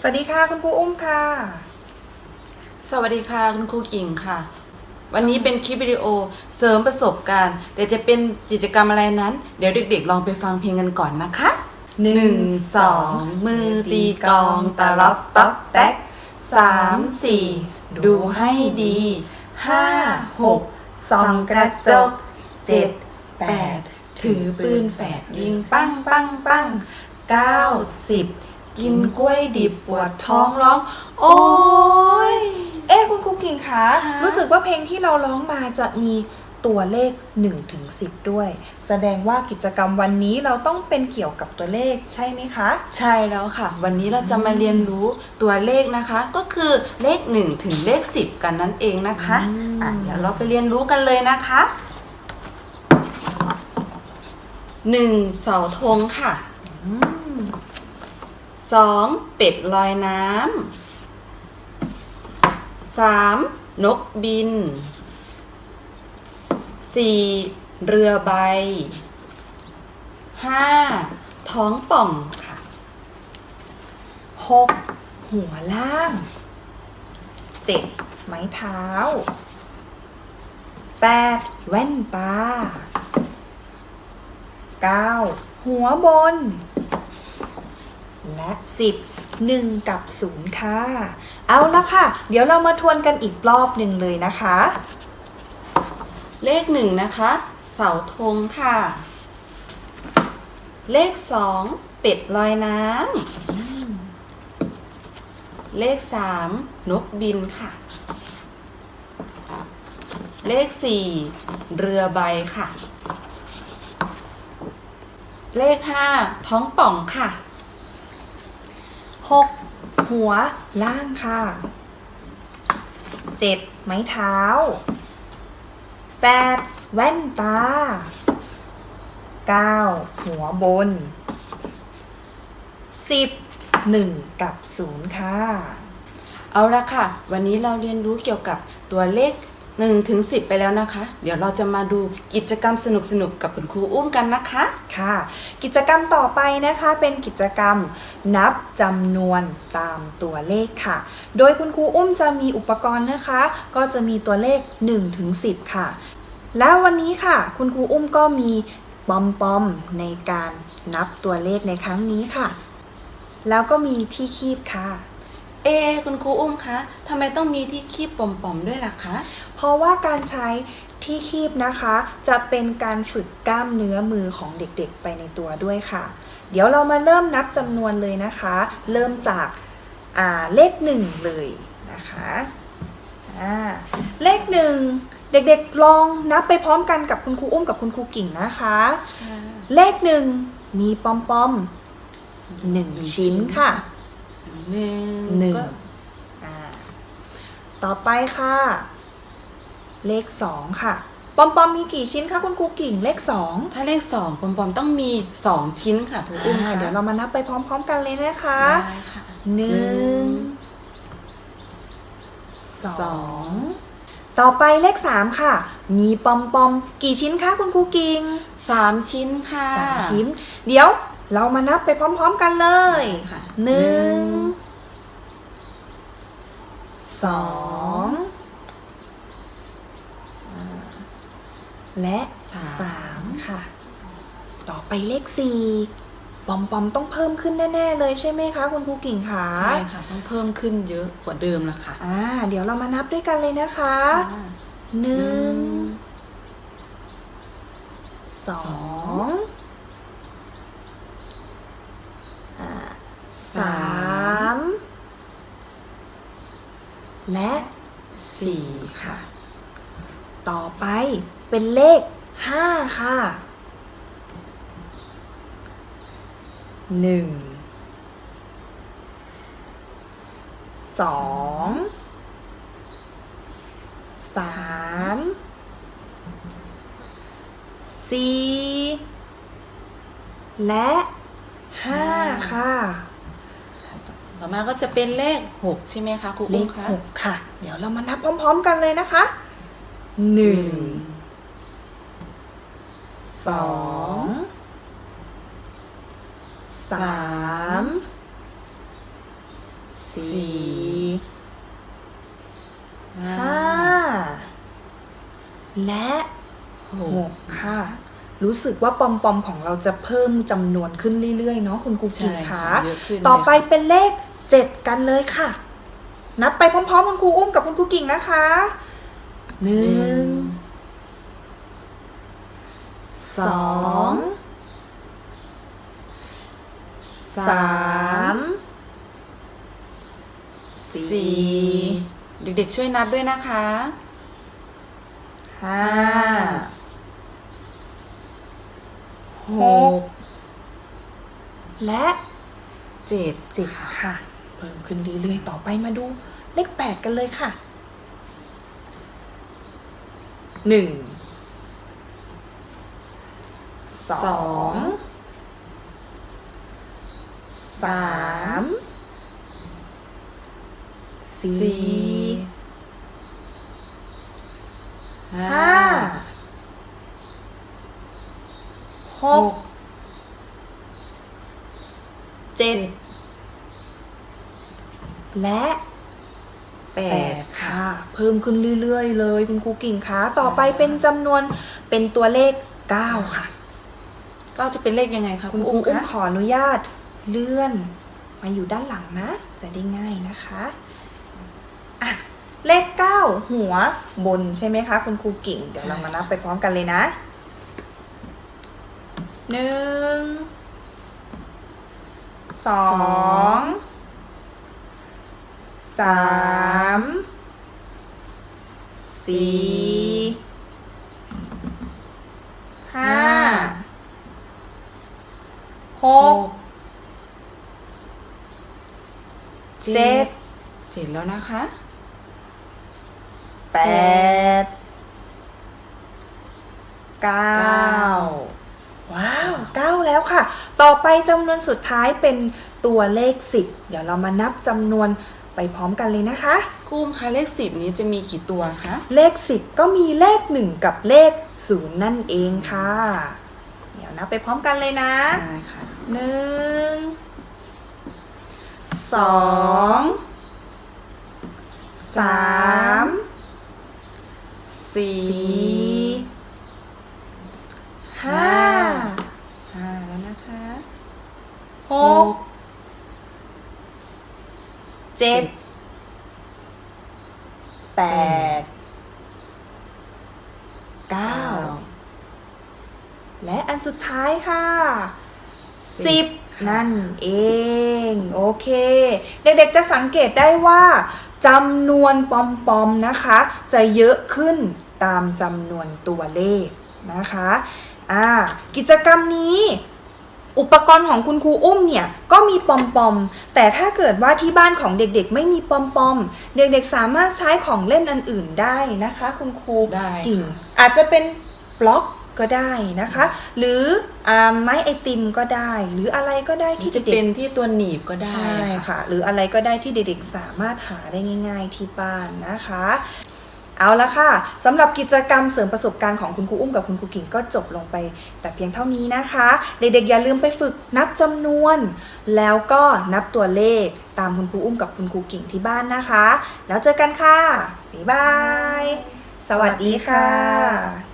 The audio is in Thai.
สวัสดีค่ะคุณครูอุ้มค่ะ สวัสดีค่ะคุณครูกิ่งค่ะ วันนี้เป็นคลิปวิดีโอเสริมประสบการณ์ แต่จะเป็นกิจกรรมอะไรนั้น เดี๋ยวเด็กๆ ลองไปฟังเพลงกันก่อนนะคะหนึ่งสองมือตีกองตะลับตับแตกสามสี่ดูให้ดีห้าหกส่องกระจกเจ็ดแปดถือปืนแฝดยิงปั้งปั้งปั้งเก้าสิบ กินกล้วยดิบปวดท้องร้อง โอ้ยเอ๊ะคุณครูกิ่งคะค่ะรู้สึกว่าเพลงที่เราร้องมาจะมีตัวเลข1ถึง10 ด้วย แสดงว่ากิจกรรมวันนี้เราต้องเป็นเกี่ยวกับตัวเลขใช่ไหมคะ ใช่แล้วค่ะ วันนี้เราจะมาเรียนรู้ตัวเลขนะคะ ก็คือเลข1ถึงเลข10 กันนั่นเองนะคะอืมอะเดี๋ยวเราไปเรียนรู้กันเลยนะคะ 1. เสาธงค่ะอืม 2. เป็ดลอยน้ำ 3. นกบิน 4. เรือใบ 5. ท้องป่องค่ะหกหัวล่างเจ็ดไม้เท้าแปดแว่นตาเก้าหัวบน และสิบหนึ่งกับศูนย์ค่ะ เอาละค่ะ เดี๋ยวเรามาทวนกันอีกรอบหนึ่งเลยนะคะ เลขหนึ่งนะคะ เสาธงค่ะ เลขสองเป็ดลอยน้ำเลขสามนกบินค่ะ เลขสี่เรือใบค่ะ เลขห้าท้องป่องค่ะ หกหัวล่างค่ะเจ็ดไม้เท้าแปดแว่นตาเก้าหัวบนสิบหนึ่งกับศูนย์ค่ะ เอาละค่ะ วันนี้เราเรียนรู้เกี่ยวกับตัวเลข 1ถึง10ไปแล้วนะคะ เดี๋ยวเราจะมาดูกิจกรรมสนุกๆกับคุณครูอุ้มกันนะคะ ค่ะ กิจกรรมต่อไปนะคะเป็นกิจกรรมนับจำนวนตามตัวเลขค่ะ โดยคุณครูอุ้มจะมีอุปกรณ์นะคะ ก็จะมีตัวเลข1ถึง10 ค่ะ แล้ววันนี้ค่ะ คุณครูอุ้มก็มีปอมปอมในการนับตัวเลขในครั้งนี้ค่ะ แล้วก็มีที่คีบค่ะ เอคุณครูอุ้มคะทำไมต้องมีที่คีบปอมๆด้วยล่ะคะ เพราะว่าการใช้ที่คีบนะคะ จะเป็นการฝึกกล้ามเนื้อมือของเด็กๆ ไปในตัวด้วยค่ะ เดี๋ยวเรามาเริ่มนับจำนวนเลยนะคะ เริ่มจากอ่าเลขหนึ่งเลยนะคะอ่าเลขหนึ่งเด็กๆลองนับไปพร้อมกันกับคุณครูอุ้มกับคุณครูกิ่งนะคะ เลขหนึ่งมีปอมปอมๆหนึ่งหนึ่งชิ้นชิ้นค่ะ หนึ่งหนึ่ง ก็อ่าต่อไปค่ะ เลขสองค่ะ ปอมปอมมีกี่ชิ้นคะคุณครูกิ่งเลขสองถ้าเลขสองปอมๆต้องมี2ชิ้นค่ะครูอุ้มอ่าค่ะเดี๋ยวเรามานับไปพร้อม ๆ กันเลยนะคะ ได้ค่ะ หนึ่หนึ่งงสสออง งต่อไปเลขสามค่ะ มีปอมปอมกี่ชิ้นคะคุณครูกิ่งสามชิ้นค่ะสามชิ้น เดี๋ยวเรามานับไปพร้อมๆกันเลย ได้ค่ะหนึ่หนึ่งง สองอ่าและสามสามค่ะ ต่อไปเลขสี่ปอมปอมต้องเพิ่มขึ้นแน่ ๆ เลยใช่ไหมคะ คุณครูกิ่งคะใช่ค่ะ ต้องเพิ่มขึ้นเยอะกว่าเดิมละค่ะอ่าเดี๋ยวเรามานับด้วยกันเลยนะคะค่ะหนึ่งสสออง ง อ่าสาม และสีค่ะ ต่อไปเป็นเลขห้าค่ะหนึ่งสองสามสี่และห้าค่ะ ต่อมาก็จะเป็นเลขหกใช่ไหมคะครูเลอุ้มขคะหกค่ะ เดี๋ยวเรามานับพร้อม ๆ กันเลยนะคะหนึ่งสองสามสี่ห้าห้าและหหกกค่ะ รู้สึกว่าปอมปอมๆของเราจะเพิ่มจำนวนขึ้นเรื่อยๆเนาะคุณครูกิ่งใช่คะ เยอะขึ้นต่อไปเลยเป็นเลข เจ็ดกันเลยค่ะ นับไปพร้อมๆคุณครูอุ้มกับคุณครูกิ่งนะคะหนึ่งสองสามสี่สี่เด็กๆช่วยนับด้วยนะคะห้าหกและเจ็ดเจ็ดค่ะ เพิ่มขึ้นเรื่อยๆ ต่อไปมาดู เลขแปดกันเลยค่ะหนึ่งสองสามสี่สี่ห้าห้าหกเจ็ด และแปแปดดค่ะค่ะ เพิ่มขึ้นเรื่อยๆ เลยคุณครูกิ่งคะต่อไปเป็นจำนวนเป็นตัวเลข9ค่ะ ก็จะเป็นเลขยังไงคะคุคุณณครูอุ้มอุ้มคะขออนุญาตเลื่อนมาอยู่ด้านหลังนะ จะได้ง่ายนะคะอะเลข9หัวบนใช่ไหมคะ คุณครูกิ่ง เดี๋ยวเรามานับไปพร้อมกันเลยนะหนึ่งสอง สามสี่ห้าหกเจ็ดเจ็ดแล้วนะคะแปดเก้าว้าวเก้าแล้วค่ะ ต่อไปจำนวนสุดท้ายเป็นตัวเลขสิบเดี๋ยวเรามานับจำนวน ไปพร้อมกันเลยนะคะครูอุ้มคะเลขสิบนี้จะมีกี่ตัวคะเลขสิบก็มีเลขหนึ่งกับเลขศูนย์นั่นเองค่ะ เดี๋ยวนับไปพร้อมกันเลยนะได้ค่ะหนึ่งสองสามสี่ สี่ห้า ห้าแล้วนะคะ หกเจ็ดแปด เก้าและอันสุดท้ายค่ะสิบนั่นเอง โอเค เด็กๆจะสังเกตได้ว่าจำนวนปอมๆนะคะ จะเยอะขึ้นตามจำนวนตัวเลขนะคะ อ่า กิจกรรมนี้ อุปกรณ์ของคุณครูอุ้มเนี่ยก็มีปอมปอมๆแต่ถ้าเกิดว่าที่บ้านของเด็กๆ ไม่มีปอมปอมๆเด็กๆสามารถใช้ของเล่นอันอื่นได้นะคะ คุณครูได้กิ่งค่ะอาจจะเป็นบล็อกก็ได้นะคะ หรืออาไม้ไอติมก็ได้ หรืออะไรก็ได้ที่จะเด็เป็กนที่ตัวหนีบก็ๆได้ใช่ค่ะค่ะ หรืออะไรก็ได้ที่เด็กๆสามารถหาได้ง่าย ๆที่บ้านนะคะ เอาละค่ะสำหรับกิจกรรมเสริมประสบการณ์ของคุณครูอุ้มกับคุณครูกิ่งก็จบลงไป แต่เพียงเท่านี้นะคะ เด็กๆอย่าลืมไปฝึกนับจำนวน แล้วก็นับตัวเลขตามคุณครูอุ้มกับคุณครูกิ่งที่บ้านนะคะ แล้วเจอกันค่ะบ๊ายบาย สวัสดีค่ะ